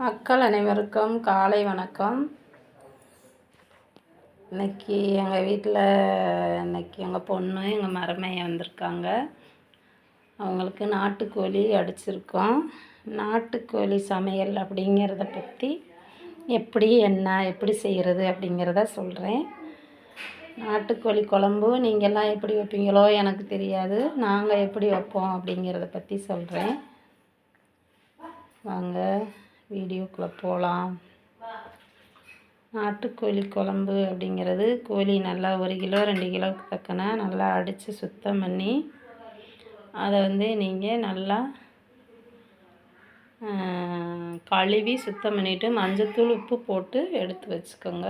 மக்கள் அனைவருக்கும் காலை வணக்கம். இன்னைக்கு எங்கள் வீட்டில் இன்னைக்கு எங்கள் பொண்ணு எங்கள் மருமையை வந்திருக்காங்க. அவங்களுக்கு நாட்டுக்கோழி அடிச்சிருக்கோம். நாட்டுக்கோழி சமையல் அப்படிங்கிறத பற்றி எப்படி என்ன எப்படி செய்கிறது அப்படிங்கிறத சொல்கிறேன் நாட்டுக்கோழி குழம்பு நீங்கள்லாம் எப்படி வைப்பீங்களோ எனக்கு தெரியாது. நாங்கள் எப்படி வைப்போம் அப்படிங்கிறத பற்றி சொல்கிறேன் வாங்க. வீடியோக்குள்ளே போகலாம் நாட்டுக்கோழி குழம்பு அப்படிங்கிறது கோழி நல்லா ஒரு கிலோ ரெண்டு கிலோவுக்கு தக்கன நல்லா அடித்து சுத்தம் பண்ணி அதை வந்து நீங்கள் நல்லா கழுவி சுத்தம் பண்ணிவிட்டு மஞ்சத்தூள் உப்பு போட்டு எடுத்து வச்சுக்கோங்க.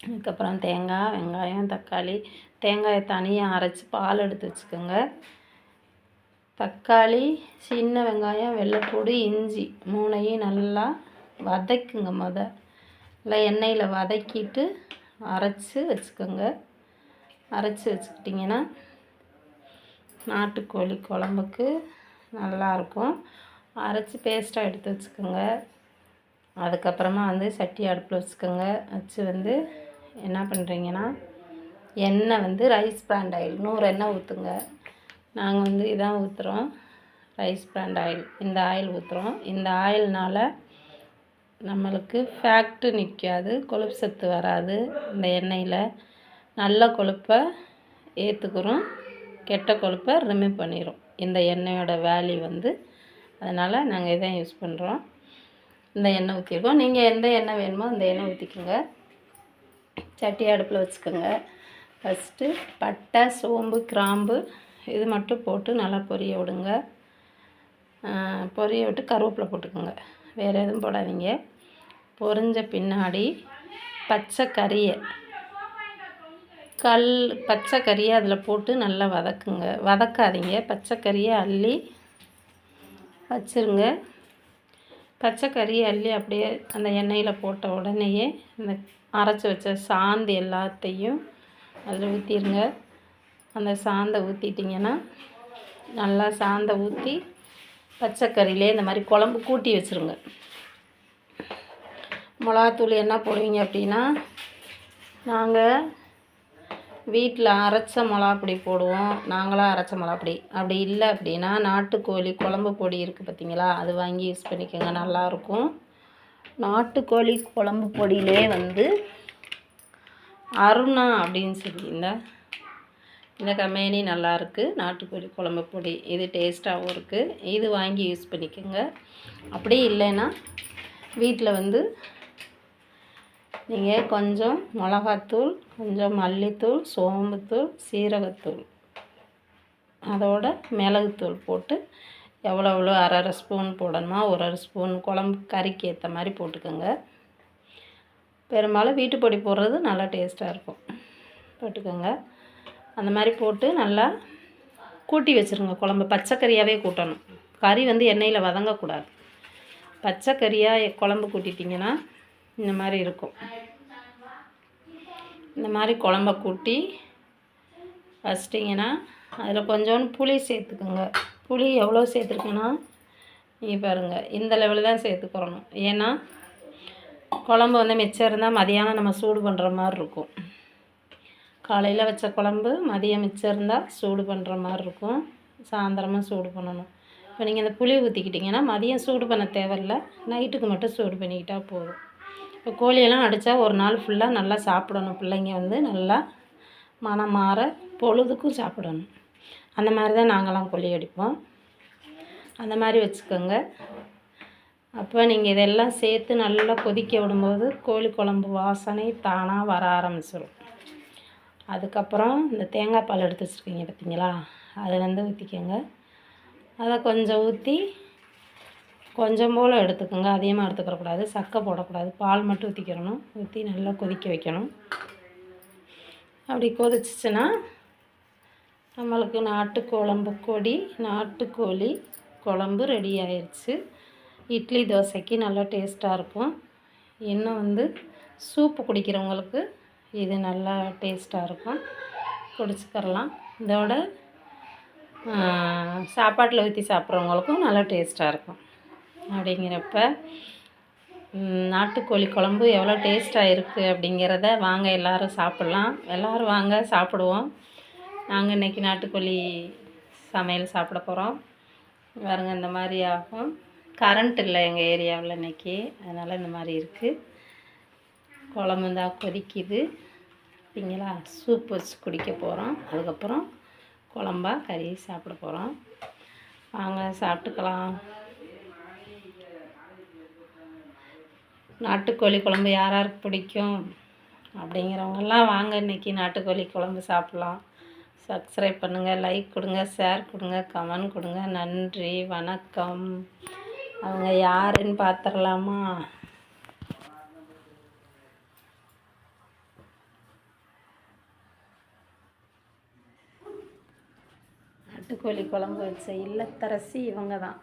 அதுக்கப்புறம் தேங்காய் வெங்காயம் தக்காளி தேங்காயை தனியாக அரைச்சி பால் எடுத்து வச்சுக்கோங்க. தக்காளி சின்ன வெங்காயம் வெள்ளைப்பூடு இஞ்சி மூணையும் நல்லா வதக்குங்க முத. நல்லா எண்ணெயில் வதக்கிட்டு அரைச்சி வச்சுக்கோங்க. அரைச்சி வச்சுக்கிட்டிங்கன்னா நாட்டுக்கோழி குழம்புக்கு நல்லாயிருக்கும் அரைச்சி பேஸ்ட்டாக எடுத்து வச்சுக்கோங்க. அதுக்கப்புறமா வந்து சட்டி அடுப்பில் வச்சுக்கோங்க. வச்சு வந்து என்ன பண்ணுறீங்கன்னா எண்ணெய் வந்து ரைஸ் பிராண்ட் ஆயில் நூறு எண்ணெய் ஊற்றுங்க நாங்கள் வந்து இதான் ஊற்றுறோம் ரைஸ் பிராண்ட் ஆயில் இந்த ஆயில் ஊற்றுறோம் இந்த ஆயில்னால் நம்மளுக்கு ஃபேக்ட்டு நிற்காது கொழுப்பு சத்து வராது. இந்த எண்ணெயில் நல்ல கொழுப்பை ஏற்றுக்கிறோம் கெட்ட கொழுப்பை ரிமூவ் பண்ணிடும் இந்த எண்ணெயோட வேல்யூ வந்து அதனால் நாங்கள் இதான் யூஸ் பண்ணுறோம் இந்த எண்ணெய் ஊற்றிருக்கோம் நீங்கள் எந்த எண்ணெய் வேணுமோ அந்த எண்ணெய் ஊற்றிக்கோங்க சட்டி அடுப்பில் வச்சுக்கோங்க. ஃபஸ்ட்டு பட்டை சோம்பு கிராம்பு இது மட்டும் போட்டு நல்லா பொரிய விடுங்க. பொரிய விட்டு கருவேப்பிலை போட்டுக்கோங்க. வேறு எதுவும் போடாதீங்க. பொரிஞ்ச பின்னாடி பச்சை கறியை கல் பச்சை கறியை அதில் போட்டு நல்லா வதக்குங்க. வதக்காதீங்க. பச்சை கறியை அள்ளி வச்சுருங்க. பச்சை கறியை அள்ளி அப்படியே அந்த எண்ணெயில் போட்ட உடனேயே இந்த அரைச்சி வச்ச சாந்து எல்லாத்தையும் அதில் ஊற்றிடுங்க அந்த சாந்தை ஊற்றிட்டிங்கன்னா நல்லா சாந்தை ஊற்றி பச்சைக்கறியிலே இந்த மாதிரி குழம்பு கூட்டி வச்சுருங்க. மிளகாத்தூள் என்ன போடுவீங்க அப்படின்னா நாங்கள் வீட்டில் அரைச்ச மிளகாப்பொடி போடுவோம். நாங்களாக அரைச்ச மிளகாப்பொடி. அப்படி இல்லை அப்படின்னா நாட்டுக்கோழி குழம்பு பொடி இருக்குது பார்த்தீங்களா அது வாங்கி யூஸ் பண்ணிக்கோங்க நல்லாயிருக்கும் நாட்டுக்கோழி குழம்பு பொடியிலே வந்து அருணா அப்படின்னு சொல்லியிருந்தேன். இந்த கம்பெனி நல்லாயிருக்கு. நாட்டுக்கோழி குழம்பு பொடி இது டேஸ்ட்டாகவும் இருக்குது இது வாங்கி யூஸ் பண்ணிக்கோங்க. அப்படி இல்லைன்னா வீட்டில் வந்து நீங்கள் கொஞ்சம் மிளகாத்தூள் கொஞ்சம் மல்லித்தூள் சோம்புத்தூள் சீரகத்தூள். அதோட மிளகுத்தூள் போட்டு எவ்வளோ எவ்வளோ அரை அரை ஸ்பூன் போடணுமா ஒரு அரை ஸ்பூன் குழம்பு கறிக்கு ஏற்ற மாதிரி போட்டுக்கோங்க. பெரும்பாலும் வீட்டுப்பொடி போடுறது நல்லா டேஸ்ட்டாக இருக்கும். போட்டுக்கோங்க. அந்த மாதிரி போட்டு நல்லா கூட்டி வச்சுருங்க குழம்பு. பச்சைக்கறியாகவே கூட்டணும். கறி வந்து எண்ணெயில் வதங்கக்கூடாது. பச்சைக்கறியாக குழம்பு கூட்டிட்டிங்கன்னா இந்த மாதிரி இருக்கும். இந்த மாதிரி குழம்ப கூட்டி வச்சிட்டிங்கன்னா அதில் கொஞ்சோண்டு புளி சேர்த்துக்குங்க. புளி எவ்வளோ சேர்த்துருக்குன்னா நீங்கள் பாருங்கள் இந்த லெவலில் தான் சேர்த்துக்கிறணும். ஏன்னா குழம்பு வந்து மிச்சம் இருந்தால் மதியானம் நம்ம சூடு பண்ணுற மாதிரி இருக்கும். காலையில் வச்ச குழம்பு மதியம் மிச்சம் இருந்தால் சூடு பண்ணுற மாதிரி இருக்கும். சாயந்தரமாக சூடு பண்ணணும். இப்போ நீங்கள் இந்த புளி ஊற்றிக்கிட்டிங்கன்னா மதியம் சூடு பண்ண தேவையில்ல. நைட்டுக்கு மட்டும் சூடு பண்ணிக்கிட்டால் போதும். இப்போ கோழியெல்லாம் அடித்தா ஒரு நாள் ஃபுல்லாக நல்லா சாப்பிடணும். பிள்ளைங்க வந்து நல்லா மனம் மாற பொழுதுக்கும் சாப்பிடணும். அந்த மாதிரி தான் நாங்களாம் கோழி அடிப்போம். அந்த மாதிரி வச்சுக்கோங்க. அப்போ நீங்கள் இதெல்லாம் சேர்த்து நல்லா கொதிக்க விடும்போது கோழி குழம்பு வாசனை தானாக வர ஆரம்பிச்சிடும் அதுக்கப்புறம் இந்த தேங்காய் பால் எடுத்து வச்சுருக்கீங்க பார்த்தீங்களா? அதை வந்து ஊற்றிக்கோங்க அதை கொஞ்சம் ஊற்றி கொஞ்சம் போல் எடுத்துக்கோங்க. அதிகமாக எடுத்துக்கிறக்கூடாது சக்கை போடக்கூடாது. பால் மட்டும் ஊற்றிக்கிறணும் ஊற்றி நல்லா கொதிக்க வைக்கணும். அப்படி கொதிச்சிச்சுன்னா நம்மளுக்கு நாட்டு குழம்பு கொடி நாட்டுக்கோழி குழம்பு ரெடி ஆயிடுச்சு இட்லி தோசைக்கு நல்லா டேஸ்ட்டாக இருக்கும். இன்னும் வந்து சூப்பு குடிக்கிறவங்களுக்கு இது நல்லா டேஸ்ட்டாக இருக்கும். குடிச்சுக்கரலாம் இதோட சாப்பாட்டில் ஊற்றி சாப்பிட்றவங்களுக்கும் நல்லா டேஸ்ட்டாக இருக்கும். அப்படிங்கிறப்ப நாட்டுக்கோழி குழம்பு எவ்வளோ டேஸ்ட்டாக இருக்குது அப்படிங்கிறத வாங்க எல்லாரும் சாப்பிட்லாம். எல்லோரும் வாங்க சாப்பிடுவோம். நாங்கள் இன்றைக்கி நாட்டுக்கோழி சமையல் சாப்பிட போகிறோம் பாருங்க இந்த மாதிரி ஆகும். கரண்ட் இல்லை எங்கள் ஏரியாவில் இன்றைக்கி அதனால் இந்த மாதிரி இருக்குது குழம்பு தான் கொதிக்குது. பார்த்தீங்களா? சூப் வச்சு குடிக்க போகிறோம் அதுக்கப்புறம் குழம்பா கறி சாப்பிட போகிறோம் வாங்க சாப்பிட்டுக்கலாம். நாட்டுக்கோழி குழம்பு யார் யாருக்கு பிடிக்கும்? அப்படிங்கிறவங்கெல்லாம் வாங்க இன்னைக்கு நாட்டுக்கோழி குழம்பு சாப்பிட்லாம். சப்ஸ்கிரைப் பண்ணுங்கள் லைக் கொடுங்க ஷேர் கொடுங்க கமெண்ட் கொடுங்க. நன்றி வணக்கம். அவங்க யாருன்னு பார்த்துடலாமா நாட்டுக்கோழி குழம்பு வச்ச இல்லத்தரசி இவங்க தான்